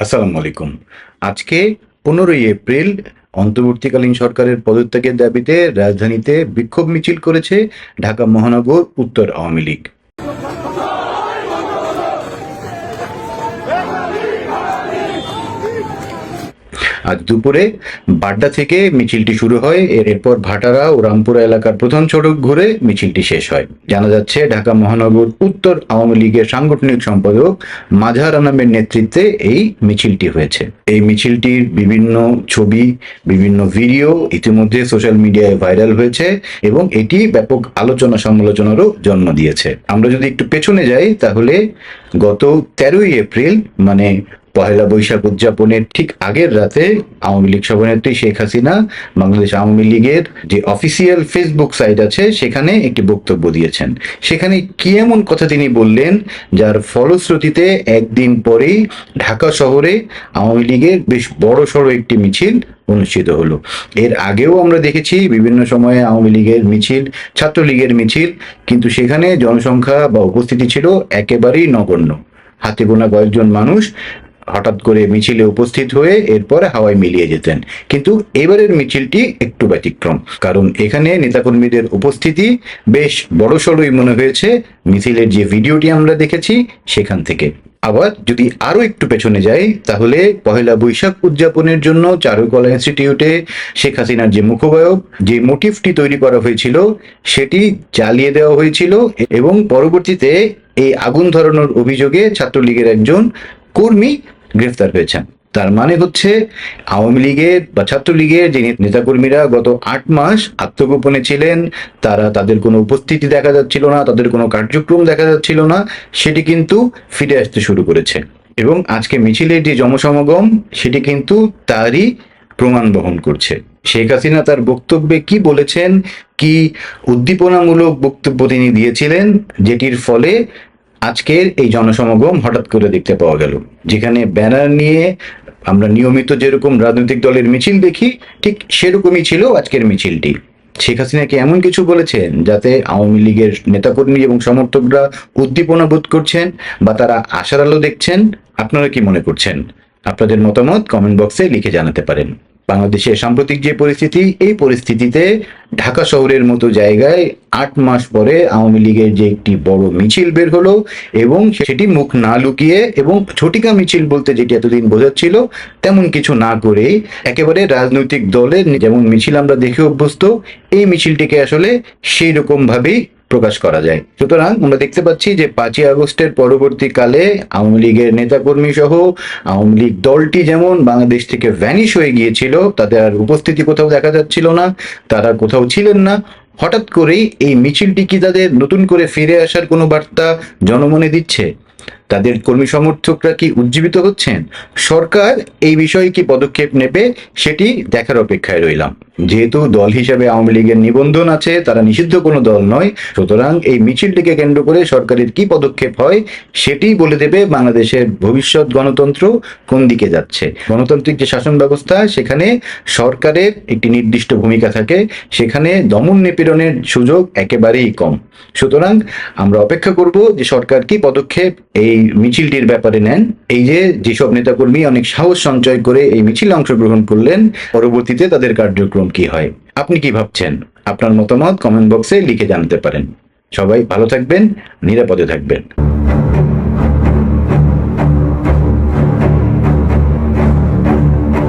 আসসালামু আলাইকুম। আজকে পনেরোই এপ্রিল, অন্তর্বর্তীকালীন সরকারের পদত্যাগের দাবিতে রাজধানীতে বিক্ষোভ মিছিল করেছে ঢাকা মহানগর উত্তর আওয়ামী লীগ। আজ দুপুরে বাড্ডা থেকে মিছিলটি শুরু হয়। এর এরপর ভাটারা ও রামপুরা এলাকার প্রধান সড়ক ঘুরে মিছিলটি শেষ হয়। জানা যাচ্ছে, ঢাকা মহানগর উত্তর আওয়ামী লীগের সাংগঠনিক সম্পাদক মাঝার আনামের নেতৃত্বে এই মিছিলটি হয়েছে। এই মিছিলটির বিভিন্ন ছবি, বিভিন্ন ভিডিও ইতিমধ্যে সোশ্যাল মিডিয়ায় ভাইরাল হয়েছে এবং এটি ব্যাপক আলোচনা সমালোচনারও জন্ম দিয়েছে। আমরা যদি একটু পেছনে যাই, তাহলে গত তেরোই এপ্রিল মানে পহেলা বৈশাখ উদযাপনের ঠিক আগের রাতে আওয়ামী লীগ সভানেত্রী শেখ হাসিনা, বাংলাদেশ আওয়ামী লীগের যে অফিসিয়াল ফেসবুক সাইট আছে, সেখানে একটি বক্তব্য দিয়েছেন। সেখানে কি এমন কথা তিনি বললেন, যার ফলশ্রুতিতে একদিন পরেই ঢাকা শহরে আওয়ামী লীগের বেশ বড় সড়ো একটি মিছিল অনুষ্ঠিত হলো। এর আগেও আমরা দেখেছি বিভিন্ন সময়ে আওয়ামী লীগের মিছিল, ছাত্রলীগের মিছিল, কিন্তু সেখানে জনসংখ্যা বা উপস্থিতি ছিল একেবারেই নগণ্য। হাতে গোনা কয়েকজন মানুষ হঠাৎ করে মিছিলে উপস্থিত হয়ে এরপরে হাওয়ায় মিলিয়ে যেতেন। কিন্তু এবারের মিছিলটি একটু ব্যতিক্রম, কারণ এখানে নেতাকর্মীদের উপস্থিতি বেশ বড়সড়ই মনে হয়েছে। মিছিলের যে ভিডিওটি আমরা দেখেছি সেখান থেকে। আবার যদি আরও একটু পেছনে যাই, তাহলে পহেলা বৈশাখ উদযাপনের জন্য চারুকলা ইনস্টিটিউটে শেখ হাসিনার যে মুখবায়ক যে মোটিভটি তৈরি করা হয়েছিল, সেটি জ্বালিয়ে দেওয়া হয়েছিল এবং পরবর্তীতে এই আগুন ধরানোর অভিযোগে ছাত্রলীগের একজন কর্মী গ্রেফতার হয়েছেন। তার মানে হচ্ছে আওয়ামী লীগের বা ছাত্রলীগের যে নেতাকর্মীরা গত আট মাস আত্মগোপনে ছিলেন, তারা তাদের কোনো উপস্থিতি দেখা যাচ্ছিল না, তাদের কোনো কার্যক্রম দেখা যাচ্ছিল না, সেটি কিন্তু ফিরে আসতে শুরু করেছে। এবং আজকে মিছিলের যে জনসমাগম, সেটি কিন্তু তারই প্রমাণ বহন করছে। শেখ হাসিনা তার বক্তব্যে কি বলেছেন, কি উদ্দীপনামূলক বক্তব্য তিনি দিয়েছিলেন, যেটির ফলে আজকের এই জনসমাগম হঠাৎ করে দেখতে পাওয়া গেল, যেখানে ব্যানার নিয়ে আমরা নিয়মিত যেরকম রাজনৈতিক দলের মিছিল দেখি, ঠিক সেরকমই ছিল আজকের মিছিলটি। শেখ হাসিনাকে এমন কিছু বলেছেন যাতে আওয়ামী লীগের নেতাকর্মী এবং সমর্থকরা উদ্দীপনা বোধ করছেন বা তারা আশার আলো দেখছেন। আপনারা কি মনে করছেন? আপনাদের মতামত কমেন্ট বক্সে লিখে জানাতে পারেন। বাংলাদেশের সাম্প্রতিক যে পরিস্থিতি, এই পরিস্থিতিতে ঢাকা শহরের মতো জায়গায় আট মাস পরে আওয়ামী লীগের যে একটি বড় মিছিল বের হলো এবং সেটি মুখ না লুকিয়ে এবং ছোটিকা মিছিল বলতে যেটি এতদিন বোঝাচ্ছিল, তেমন কিছু না করে একেবারে রাজনৈতিক দলের যেমন মিছিল আমরা দেখে অভ্যস্ত, এই মিছিলটিকে আসলে সেই রকম ভাবেই প্রকাশ করা যায়। সুতরাং আমরা দেখতে পাচ্ছি যে পাঁচই আগস্টের পরবর্তীকালে আওয়ামী লীগের নেতাকর্মী সহ আওয়ামী লীগ দলটি যেমন বাংলাদেশ থেকে ভ্যানিশ হয়ে গিয়েছিল তাদের আর উপস্থিতি কোথাও দেখা যাচ্ছিল না, তারা কোথাও ছিলেন না। হঠাৎ করেই এই মিছিলটি কি তাদের নতুন করে ফিরে আসার কোনো বার্তা জনমনে দিচ্ছে? তাদের কর্মী সমর্থকরা কি উজ্জীবিত হচ্ছেন? সরকার এই বিষয়ে কি পদক্ষেপ নেবে সেটি দেখার অপেক্ষায় রইলাম। যেহেতু দল হিসেবে আওয়ামী লীগের নিবন্ধন আছে, তারা নিষিদ্ধ কোনো দল নয়। সুতরাং এই মিছিলটিকে কেন্দ্র করে সরকারের কি পদক্ষেপ হয় সেটি বলে দেবে বাংলাদেশের ভবিষ্যৎ গণতন্ত্র কোন দিকে যাচ্ছে। গণতান্ত্রিক যে শাসন ব্যবস্থা, সেখানে সরকারের একটি নির্দিষ্ট ভূমিকা থাকে। সেখানে দমন নিপীড়নের সুযোগ একেবারেই কম। সুতরাং আমরা অপেক্ষা করব যে সরকার কি পদক্ষেপ এই মিছিলটির ব্যাপারে নেন। এই যে যেসব নেতাকর্মী অনেক সাহস সঞ্চয় করে এই মিছিলে অংশগ্রহণ করলেন, পরবর্তীতে তাদের কার্যক্রম কি হয়? আপনি কি ভাবছেন? আপনার মতামত কমেন্ট বক্সে লিখে জানাতে পারেন। সবাই ভালো থাকবেন, নিরাপদে থাকবেন।